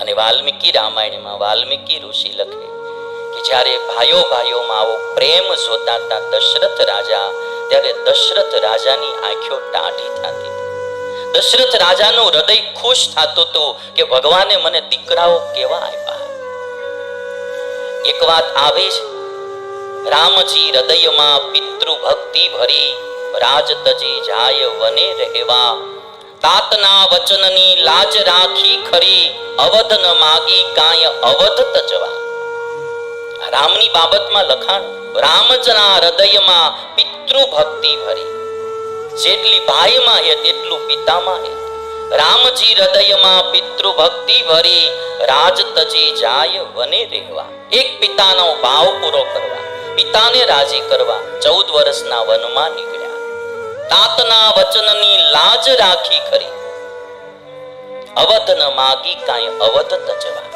અને વાલ્મીકી રામાયણમાં વાલ્મીકી ઋષિ લખે કે જ્યારે ભાઈઓ ભાઈઓમાં આવો પ્રેમ જોતા દશરથ રાજા, ત્યારે દશરથ રાજાની આંખો ટાઢી થતી. દશરથ રાજાનું હૃદય ખુશ થતું હતું કે ભગવાને મને દીકરાઓ કેવા આપ્યા? એક વાત આવી છે રામજી હૃદયમાં પિતૃ ભક્તિ ભરી, રાજ તજી જાય વને રહેવા. તાતના વચનની લાજ રાખી ખરી, અવધ ન માગી કાય અવધ તજવા રામની બાબતમાં લખાણ રામજના હૃદયમાં પિતૃ ભક્તિ ભરી. જેટલી ભાઈમાં હે તેટલું પિતામાં હે. રામજી હૃદયમાં પિતૃ ભક્તિ ભરી, રાજ તજી જાય વને રહેવા. એક પિતાનો ભાવ પૂરો કરવા, પિતાને રાજી કરવા ચૌદ વર્ષના વનમાં નીકળ્યા. તાતના વચનની લાજ રાખી ખરી. અવધ ન માગી કાંઈ અવધ તજવા.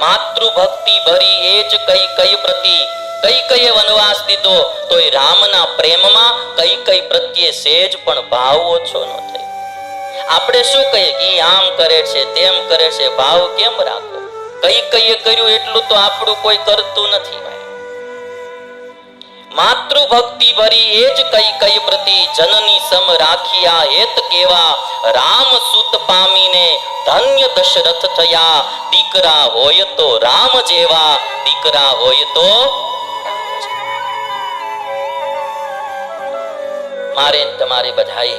માતૃભક્તિ ભરી એ જ કઈ કઈ પ્રતિ, કઈ કઈ વનવાસ દીધો, તોય રામના પ્રેમમાં કઈ કઈ પ્રત્યે સેજ પણ ભાવ ઓછો ન થઈ. આપણે શું કહીએ એ આમ કરે છે, તેમ કરે છે, ભાવ કેમ રાખો? કઈ કઈએ કર્યું એટલું તો આપણું કોઈ કરતું નથી ભાઈ. માતૃભક્તિ ભરી એ જ કઈ કઈ પ્રતિ જનની સમ રાખ્યા હેત કેવા રામ સુત પામીને ધન્ય દશરથ થયા દીકરા હોય તો રામ જેવા, દીકરા હોય તો મારે તમારે બધાએ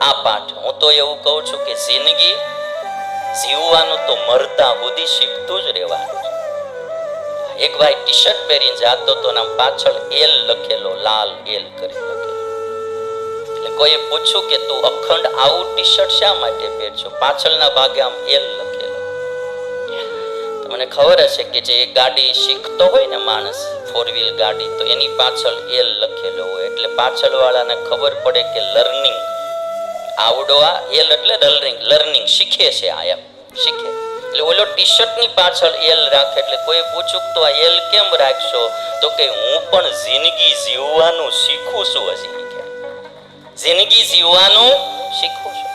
આ પાઠ હું તો એવું કહું છું કે જિંદગી જીવવાનું તો મરતા સુધી શીખતું જ રહેવાનું. એક ભાઈ ટી શર્ટ પહેરીને જાતો તો નામ પાછળ એલ લખેલો, લાલ એલ કરી એટલે કોઈએ પૂછ્યું કે તું અખંડ આવું ટી શર્ટ શા માટે પહેરશો? પાછળના ભાગે આમ એલ લખેલો. તો મને ખબર હશે કે જે ગાડી શીખતો હોય ને માણસ ફોર વ્હીલ ગાડી, તો એની પાછળ એલ લખેલો હોય. એટલે પાછળ વાળાને ખબર પડે કે લર્નિંગ આવડો આ એલ એટલે લર્નિંગ લર્નિંગ શીખે છે આ એમ. શીખે. એટલે ઓલો ટી શર્ટની પાછળ એલ રાખે એટલે કોઈ પૂછ્યું તો આ એલ કેમ રાખશો? તો કે હું પણ જિંદગી જીવવાનું શીખું છું હજી જિંદગી જીવવાનું શીખું છું.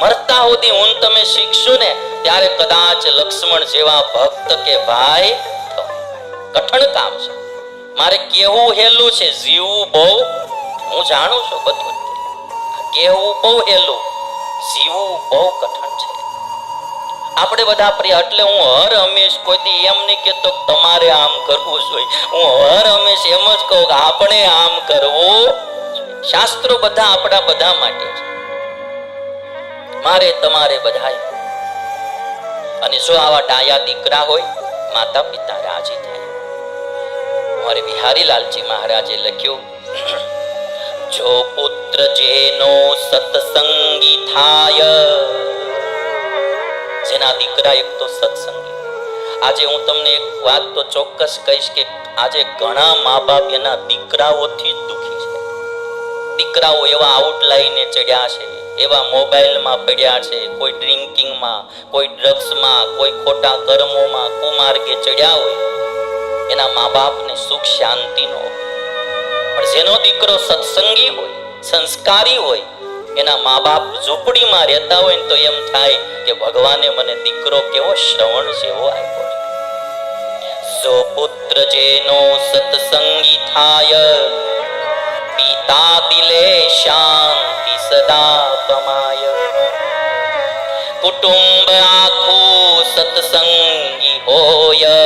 મરતા સુધી હું તમે શીખશું ને ત્યારે કદાચ લક્ષ્મણ જેવા ભક્ત કે ભાઈ કઠણ કામ છે. મારે કેવું હેલું છે, જીવવું બહુ. હું જાણું છું બધું કેવું બહુ હેલું. જીવવું બહુ કઠણ છે. આપણે બધા પ્રિય, એટલે હું હર હંમેશ કોઈથી એમ નહીં કહેતો તમારે આમ કરવું જોઈએ. હું હર હંમેશ એમ જ કહું કે આપણે આમ કરવું. શાસ્ત્રો બધા આપણા બધા માટે છે. મારે તમારે બધાએ અને જો આવા ડાયા દીકરા હોય માતા પિતા રાજી થાય. મારે બિહારી લાલજી મહારાજે લખ્યું, જો પુત્ર જેનો સત્સંગી થાય જેના દીકરા એક તો સત્સંગી. આજે હું તમને એક વાત તો ચોક્કસ કહીશ કે આજે ઘણા મા બાપ એના દીકરાઓથી જ છે. દીકરાઓ એવા આઉટલાઈને ચડ્યા છે, એવા મોબાઈલમાં પડ્યા છે, કોઈ ડ્રિંકિંગમાં, કોઈ ડ્રગ્સમાં, કોઈ ખોટા કર્મોમાં, કુમાર્ગે ચડ્યા હોય. એના મા બાપને સુખ શાંતિ નો પણ જેનો દીકરો સત્સંગી હોય, સંસ્કારી હોય એના મા બાપ ઝૂંપડીમાં રહેતા હોય ને તો એમ થાય કે ભગવાને મને દીકરો કેવો શ્રવણ જેવો આપ્યો સો પુત્ર જેનો સત્સંગી થાય, પિતા દિલે શાંતિ સદા પમાય કુટુંબ આખું સત્સંગી હોય,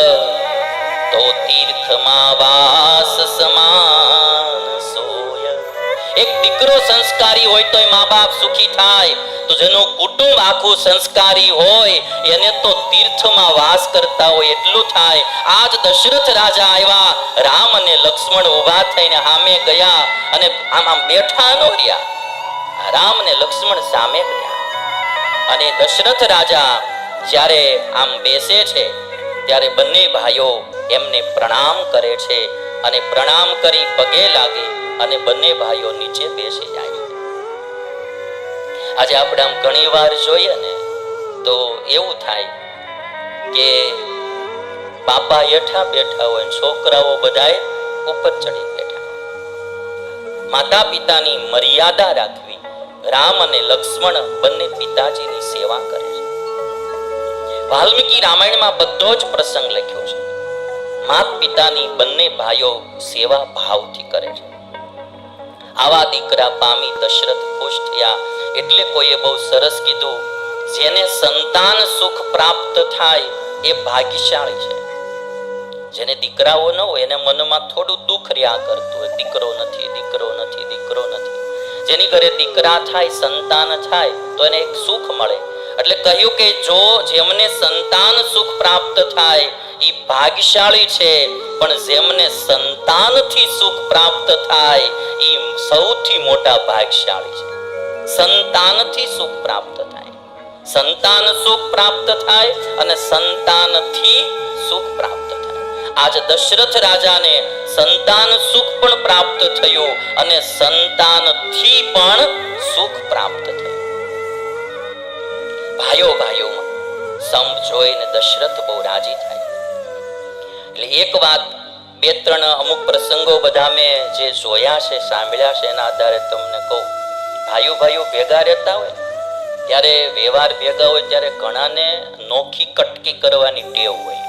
તો તીર્થમાં વાસ સમાન સોય. એક દીકરો સંસ્કારી હોય તો મા બાપ સુખી થાય. તો જેનું કુટુંબ આખું સંસ્કારી હોય, એને તો તીર્થમાં વાસ કરતા હોય એટલું થાય. આજ દશરથ રાજા આવ્યા. રામ અને લક્ષ્મણ ઊભા થઈને સામે ગયા અને આમ આમ બેઠા નો રહ્યા. રામ ને લક્ષ્મણ સામે ગયા અને દશરથ રાજા જ્યારે આમ બેસે છે, ત્યારે બંને ભાઈઓ એમને પ્રણામ કરે છે અને પ્રણામ કરી પગે લાગે. અને બંને ભાઈઓ નીચે બેસી જાય. આજે આપણે આમ ઘણી વાર જોઈએ ને, તો એવું થાય કે બાપા હેઠા બેઠા હોય છોકરાઓ બધાએ ઉપર ચડી બેઠા માતા પિતાની મર્યાદા રાખવી રામ અને લક્ષ્મણ બંને પિતાજીની સેવા કરે છે. વાલ્મીકી રામાયણમાં બધો જ પ્રસંગ લખ્યો છે. માત પિતાની બંને ભાઈઓ સેવા ભાવથી કરે છે. આવા દીકરા પામી દશરથ ખુશ થયા. એટલે કોઈએ બહુ સરસ કીધું, જેને સંતાન સુખ પ્રાપ્ત થાય એ ભાગ્યશાળી છે. જેને દીકરાઓ ન હોય એને મનમાં થોડું દુઃખ રહ્યા કરતું હોય. દીકરો નથી દીકરો નથી દીકરો નથી. જેની ઘરે દીકરા થાય, સંતાન થાય, તો એને એક સુખ મળે. એટલે કહ્યું કે જો જેમને સંતાન સુખ પ્રાપ્ત થાય એ ભાગ્યશાળી છે, પણ જેમને સંતાનથી સુખ પ્રાપ્ત થાય એ સૌથી મોટા ભાગ્યશાળી છે. સંતાનથી સુખ પ્રાપ્ત થાય. સંતાન સુખ પ્રાપ્ત થાય અને સંતાનથી સુખ પ્રાપ્ત થાય. આજ દશરથ રાજાને સંતાન સુખ પણ પ્રાપ્ત થયું અને સંતાનથી પણ સુખ પ્રાપ્ત થયું. ભાઈઓ ભાઈઓમાં સમ જોઈને દશરથ બહુ રાજી થાય. એટલે એક વાત બે ત્રણ અમુક પ્રસંગો બધા મેં જે જોયા છે, સાંભળ્યા છે, એના આધારે તમને કહું. ભાઈઓ ભાઈઓ ભેગા રહેતા હોય, ત્યારે વ્યવહાર ભેગા હોય, ત્યારે ઘણાને નોખી કટકી કરવાની ટેવ હોય.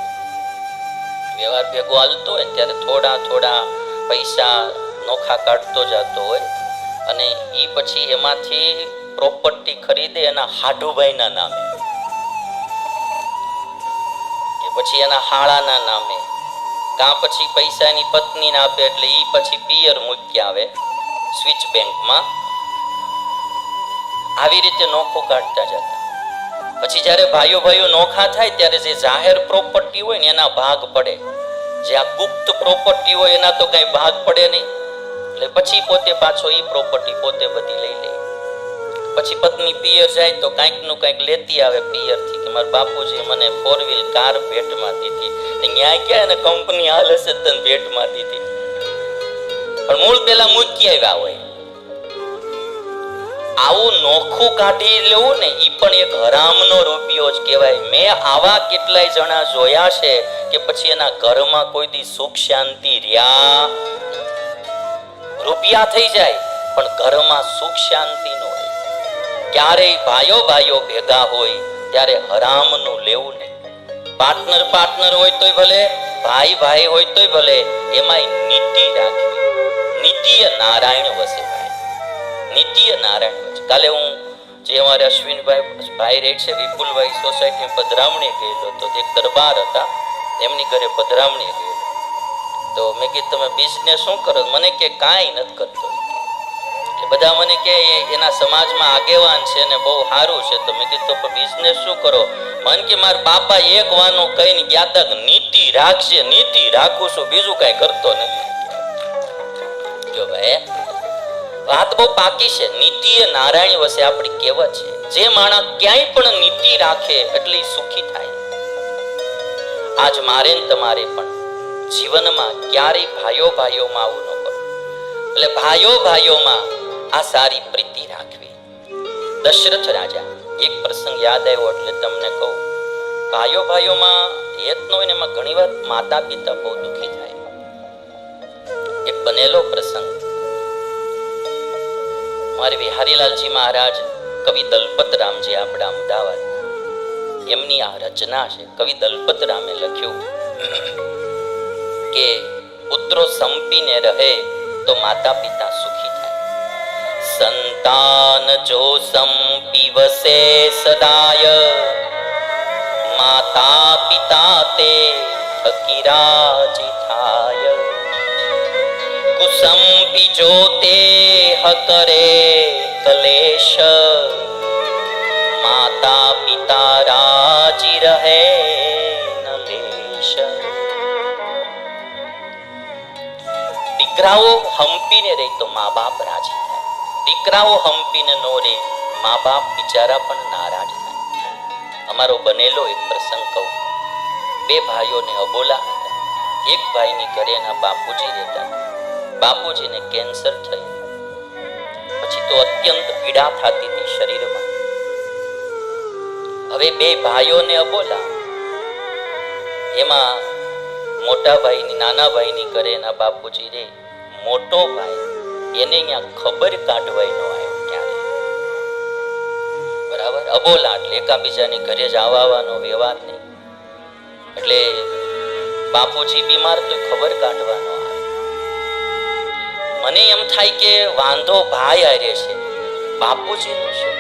વ્યવહાર ભેગો હાલતો હોય, ત્યારે થોડા થોડા પૈસા નોખા કાઢતો જતો હોય. અને એ પછી એમાંથી પ્રોપર્ટી ખરીદે એના હાડુભાઈના નામે. કે પછી એના હાળાના નામે. કાં પછી પૈસાની પત્નીને આપે એટલે એ પછી પિયર મૂકી આવે સ્વિચ બેંકમાં. આવી રીતે નોખો કાઢતા જતા. પછી જ્યારે ભાઈઓ ભાઈઓ નોખા થાય ત્યારે જે જાહેર પ્રોપર્ટી હોય ને એના ભાગ પડે. જે આ ગુપ્ત પ્રોપર્ટી હોય એના તો કઈ ભાગ પડે નહીં. એટલે પછી પોતે પાછો એ પ્રોપર્ટી પોતે બધી લઈ લે. પછી પત્ની પિયર જાય તો કાંઈકનું કાંઈક લેતી આવે પિયરથી કે મારા બાપુજી મને ફોર વ્હીલ કાર ભેટમાં દીધી ન્યાય ક્યાં એને કંપની હાલ હશે તને ભેટમાં દીધી પણ મૂળ પેલા મૂકી આવ્યા હોય. આવું નોખું કાઢી લેવું ને એ પણ એક હરામનો રૂપિયો જ કહેવાય. મેં આવા કેટલાય જણા જોયા છે કે પછી એના ઘરમાં કોઈ દી સુખ શાંતિ રહ્યા. રૂપિયા થઈ જાય, પણ ઘરમાં સુખ શાંતિ ન ક્યારેય ભાઈઓ ભાઈઓ ભેગા હોય ત્યારે હરામનું લેવું નહીં. પાર્ટનર પાર્ટનર હોય તોય ભલે, ભાઈ ભાઈ હોય તોય ભલે, એમાંય નીતિ રાખવી. નીતિ નારાયણ વસે ભાઈ. નીતિ નારાયણ વસે. કાલે હું જે અમારે અશ્વિનભાઈ, ભાઈ રહે છે, વિપુલભાઈ સોસાયટી પધરામણી ગયેલો તો એક દરબાર હતા. એમની ઘરે પધરામણી ગયેલો. તો મેં કીધું, તમે બિઝનેસ શું કરો? મને કે, કાંઈ નથી કરતો. બધા મને કે એના સમાજમાં આગેવાન છે ને બહુ સારું છે. તો મેં કીધું, તો બિઝનેસ શું કરો? મન કે, મારા બાપા એક વાનું કહીને ગયા નીતિ રાખશે, નીતિ રાખું છું, બીજું કઈ કરતો નથી. જો ભાઈ, વાત બહુ પાકી છે. નીતિ એ નારાયણ વસે આપણી કહેવત છે. જે માણસ ક્યાંય પણ નીતિ રાખે એટલે સુખી થાય. આજ મારે ને તમારે પણ જીવનમાં ક્યારેય ભાઈઓ ભાઈઓમાં આવું ન કરો. એટલે ભાઈઓ ભાઈઓમાં આ સારી પ્રીતિ રાખવી. દશરથ રાજા, એક પ્રસંગ યાદ આવ્યો એટલે તમને કહું. ભાઈઓ ભાઈઓમાં હેત હોય ને એમાં ઘણીવાર માતા પિતા બહુ દુઃખી થાય. એક બનેલો પ્રસંગ. મારે વિહારીલાલજી મહારાજ, કવિ દલપતરામજી આપણા અમદાવાદ. એમની આ રચના છે, કવિ દલપત રામે લખ્યું કે પુત્રો સંપીને રહે તો માતા પિતા સંતાન જો સંપી વસે સદાય માતા પિતા તે થકી રાજી થાય કુસંપી જો તે હકરે કલેશ માતા પિતા રાજી રહે ન લેશ દીકરાઓ હંપીને રહે તો મા બાપ રાજી થાય દીકરાઓ હંપીને નો રે મા બાપ બિચારા પણ નારાજ થાય. અમારો બનેલો એક પ્રસંગ કહું. બે ભાઈઓને અબોલા હતા. એક ભાઈની ઘરે એના બાપુજી રહેતા બાપુજીને કેન્સર થયું. પછી તો અત્યંત પીડા થતી હતી શરીરમાં. હવે બે ભાઈઓને અબોલા. એમાં મોટા ભાઈની, નાના ભાઈની ઘરે એના બાપુજી રે, મોટો ભાઈ. એને અહીંયા ખબર કાઢવાય ન આવ્યો ક્યારે. બરાબર? અબોલા એટલે એકાબીજાની ઘરે જ આવવાનો વ્યવહાર નહીં. એટલે બાપુજી બીમાર તો ખબર કાઢવાનો આવે. મને એમ થાય કે વાંધો ભાઈ આરે છે. બાપુજીનું શું?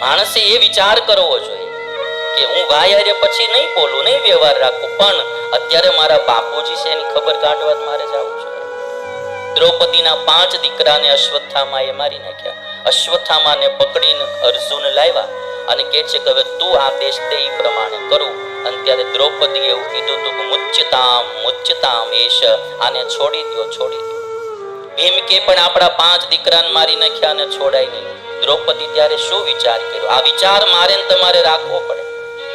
માણસે એ વિચાર કરવો જોઈએ કે હું ભાઈ આરે પછી નહીં બોલું, નહીં વ્યવહાર રાખું. પણ અત્યારે મારા બાપુજી છે એની ખબર કાઢવા મારે જવું જોઈએ દ્રૌપદીના પાંચ દીકરાને અશ્વત્થામાએ મારી નાખ્યા. અશ્વત્થામાને પકડીને અર્જુન લાવ્યા અને કહે છે કે હવે તું આદેશ દે પ્રમાણે કરું. અને ત્યારે દ્રૌપદીએ એવું કીધું હતું કે મુચ્યતામ મુચ્યતામ એશ આને છોડી દો છોડી દો ભીમકે પણ આપણા પાંચ દીકરાને મારી નાખ્યા અને છોડાય નહીં. દ્રૌપદી ત્યારે શું વિચાર કર્યો? આ વિચાર મારે તમારે રાખવો પડે.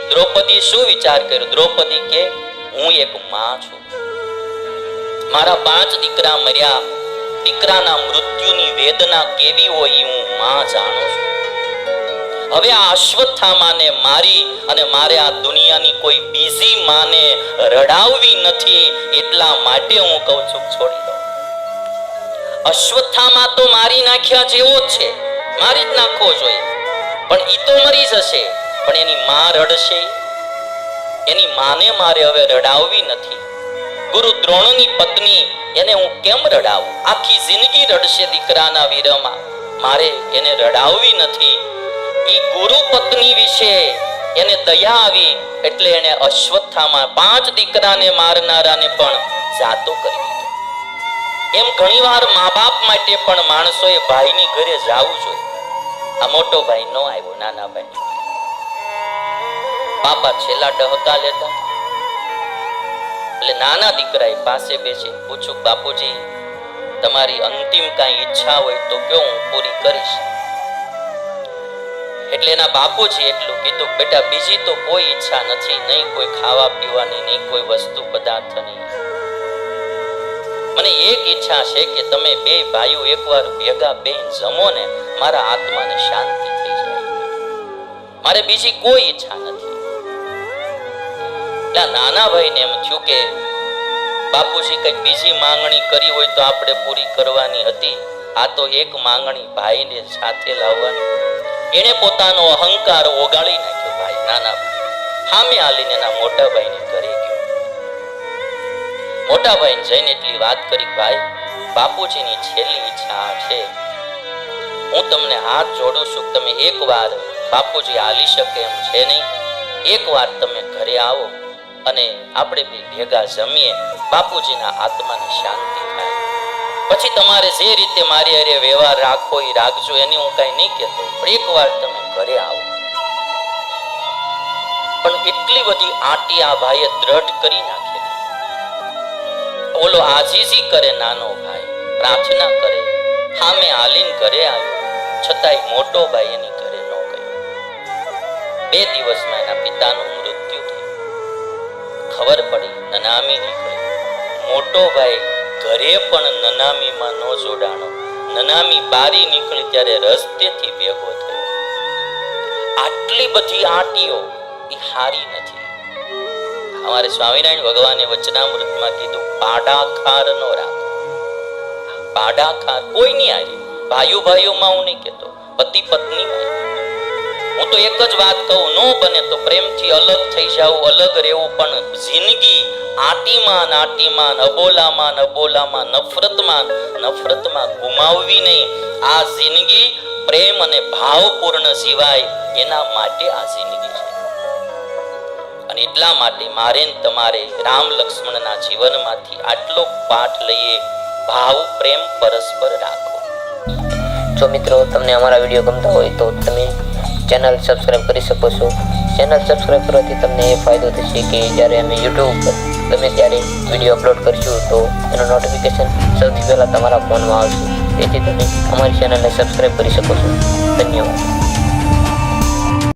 દ્રૌપદી શું વિચાર કર્યો? દ્રૌપદી કે, હું એક માં છું. મારા પાંચ દીકરા મર્યા. દીકરાના મૃત્યુની વેદના કેવી હોય હું માં જાણું છું. હવે આ અશ્વત્થામાને મારી અને મારે આ દુનિયાની કોઈ બીજી માને રડાવવી નથી એટલા માટે હું કહું છું, છોડી દો. અશ્વત્થામા તો મારી નાખ્યા જેવો જ છે. મારી જ નાખવો જોઈએ. પણ ઈ તો મરી જશે. પણ એની માં રડશે. એની માને મારે હવે રડાવવી નથી. ગુરુ દ્રોણની પત્ની એને હું કેમ રડાવું? આખી જિંદગી રડશે દીકરાના વીરમાં મારે એને રડાવવી નથી. એ ગુરુ પત્ની વિશે એને દયા આવી એટલે એને અશ્વત્થામાં પાંચ દીકરાને મારનારાને પણ જાતો કરી દીધો. એમ ઘણીવાર મા બાપ માટે પણ માણસોએ ભાઈની ઘરે જવું જોઈએ. આ મોટો ભાઈ નો આવ્યો, નાના ભાઈ. પાપા છેલ્લા ડહતા લેતા. એટલે નાના દીકરાએ પાસે બેસી પૂછું બાપુજી, તમારી અંતિમ કાંઈ ઈચ્છા હોય તો કયો હું પૂરી કરીશ? એટલે એના બાપુજી એટલું કીધું, બેટા, બીજી તો કોઈ ઈચ્છા નથી, નહીં કોઈ ખાવા પીવાની, નહીં કોઈ વસ્તુ પદાર્થની. મને એક ઈચ્છા છે કે તમે બે ભાઈઓ એકવાર ભેગા બેન જમો ને મારા આત્માને શાંતિ થઈ જાય. મારે બીજી કોઈ ઈચ્છા નથી. આ નાના ભાઈને એમ થયું કે બાપુજી કઈ બીજી માંગણી કરી હોય તો આપણે પૂરી કરવાની હતી. આ તો એક માંગણી ભાઈને સાથે લાવવાની. એને પોતાનો અહંકાર ઓગાળી નાખ્યો ભાઈ નાના સામે હાલીને એના મોટા ભાઈને ઘરે ગયો. મોટા ભાઈને જઈને એટલી વાત કરી ભાઈ, બાપુજીની છેલ્લી ઈચ્છા છે. હું તમને હાથ જોડું છું તમે તમે એકવાર બાપુજી હાલી શકે એમ છે નહીં? એકવાર તમે ઘરે આવો. અને આપણે બે ભેગા જમીએ, બાપુજીના આત્માને શાંતિ થાય. પછી તમારે જે રીતે મારી અરે વ્યવહાર રાખો એ રાખજો, એની હું કઈ નહીં કહેતો. પણ એકવાર તમે ઘરે આવો. પણ એટલી બધી આંટી આ ભાઈએ દ્રઢ કરી નાખે. ઓલો આજીજી કરે નાનો ભાઈ, પ્રાર્થના કરે. સામે આલીન ઘરે આવ્યો, છતાંય મોટો ભાઈ એની ઘરે ન ગયો. બે દિવસમાં એના પિતાનું મૃત્યુ ખબર પડી, નનામી નીકળી. મોટો ભાઈ ઘરે પણ નનામીમાં ન જોડાણો. નનામી બારી નીકળી ત્યારે રસ્તેથી ભેગો થયો. આટલી બધી આંટીઓ એ હારી નથી. અમારે સ્વામિનારાયણ ભગવાને વચનામૃતમાં કીધું, પાડાખાર નો રાખો. પાડાખાર કોઈ નહીં હારી. ભાઈઓ ભાઈઓમાં હું નહીં કહેતો, પતિ પત્નીમાં હું તો એક જ વાત કહું, નો બને તો પ્રેમથી અલગ થઈ જાવ અલગ રહેવું, પણ જિંદગી આટીમાં આટીમાં અબોલામાં અબોલામાં, નફરતમાં નફરતમાં ગુમાવવી નહીં. આ જિંદગી પ્રેમ અને ભાવપૂર્ણ સિવાય એના માટે આ જિંદગી છે. અને એટલા માટે મારે તમારે રામ લક્ષ્મણના જીવનમાંથી આટલો પાઠ લઈએ, ભાવ, પ્રેમ, પરસ્પર રાખો. જો મિત્રો તમને અમારા વીડિયો ગમતા હોય તો તમે ચેનલ સબસ્ક્રાઈબ કરી શકો છો. ચેનલ સબસ્ક્રાઈબ કરવાથી તમને એ ફાયદો થશે કે જ્યારે અમે યુટ્યુબ પર ગમે ત્યારે વીડિયો અપલોડ કરશું, તો એનું નોટિફિકેશન સૌથી પહેલાં તમારા ફોનમાં આવશે. તેથી તમે અમારી ચેનલને સબસ્ક્રાઈબ કરી શકો છો. ધન્યવાદ.